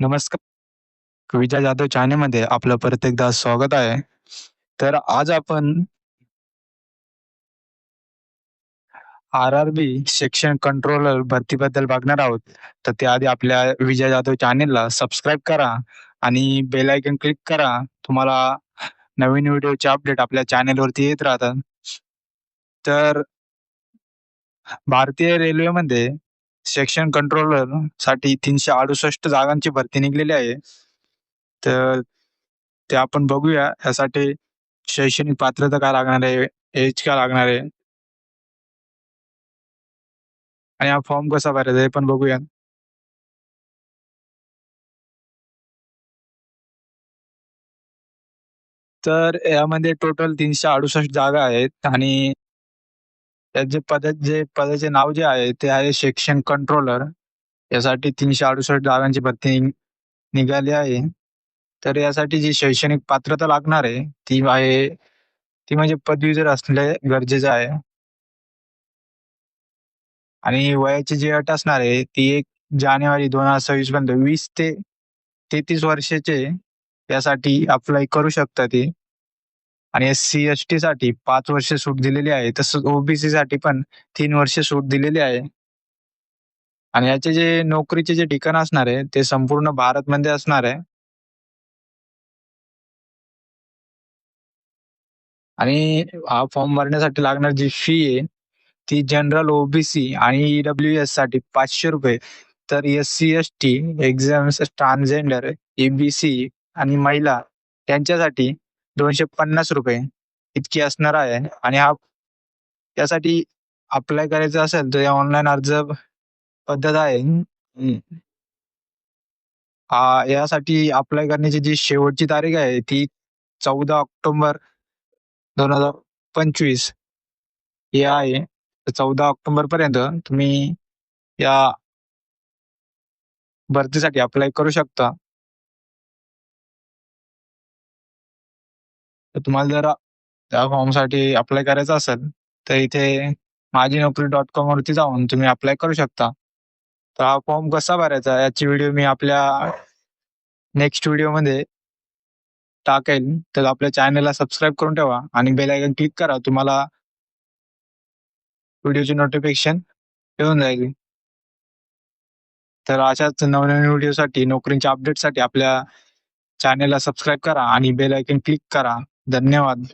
नमस्कार. विजय जाधव चॅनेलमध्ये आपलं परत एकदा स्वागत आहे. तर आज आपण R R B section controller भरतीबद्दल बघणार आहोत. तर त्याआधी आपल्या विजय जाधव चॅनेलला सबस्क्राईब करा आणि बेल आयकन क्लिक करा. तुम्हाला नवीन व्हिडिओचे अपडेट आपल्या चॅनेलवरती येत राहतात. तर भारतीय रेल्वेमध्ये सेक्शन कंट्रोलरसाठी तीनशे अडुसष्ट जागांची भरती निघलेली आहे. तर ते आपण बघूया. यासाठी शैक्षणिक पात्रता काय लागणार आहे? एज काय लागणार आहे? आणि हा फॉर्म कसा भरायचा हे पण बघूया. तर यामध्ये टोटल तीनशे अडुसष्ट जागा आहेत आणि त्याचे पदा जे पदाचे नाव जे आहे ते आहे सेक्शन कंट्रोलर यासाठी तीनशे अडुसष्ट जागांची भरती निघाली आहे. तर यासाठी जी शैक्षणिक पात्रता लागणार आहे ती आहे ती म्हणजे पदवीधर असले गरजेचं आहे. आणि वयाची जी अट असणार आहे ती एक जानेवारी दोन हजार सव्वीस पर्यंत वीस ते तेहतीस वर्षाचे यासाठी अप्लाय करू शकता ती. आणि एस सी एस टी साठी पाच वर्ष सूट दिलेली आहे तसंच ओबीसी साठी पण तीन वर्ष सूट दिलेली आहे. आणि याचे जे नोकरीचे जे ठिकाण असणार आहे ते संपूर्ण भारत मध्ये असणार आहे. आणि हा फॉर्म भरण्यासाठी लागणार जी फी आहे ती जनरल ओबीसी आणि ईडब्ल्यू एससाठी पाचशे रुपये. तर S C S T exams transgender ABC आणि महिला त्यांच्यासाठी दोनशे पन्नास रुपये इतकी असणार आहे. आणि हा त्यासाठी अप्लाय करायचं असेल तर ऑनलाईन अर्ज पद्धत आहे. यासाठी अप्लाय करण्याची जी शेवटची तारीख आहे ती चौदा ऑक्टोबर दोन हजार पंचवीस. हे आहे. चौदा ऑक्टोबर पर्यंत तुम्ही या भरतीसाठी अप्लाय करू शकता. तर तुम्हाला जर त्या फॉर्मसाठी अप्लाय करायचं असेल तर इथे माझी नोकरी डॉट कॉम वरती जाऊन तुम्ही अप्लाय करू शकता. तर हा फॉर्म कसा भरायचा याची व्हिडिओ मी आपल्या नेक्स्ट व्हिडिओमध्ये टाकेल तर आपल्या चॅनलला सबस्क्राईब करून ठेवा आणि बेल आयकन क्लिक करा. तुम्हाला व्हिडिओची नोटिफिकेशन येऊन जाईल. तर अशाच नवनवीन व्हिडिओसाठी नोकरींच्या अपडेटसाठी आपल्या चॅनलला सबस्क्राईब करा आणि बेल आयकन क्लिक करा. धन्यवाद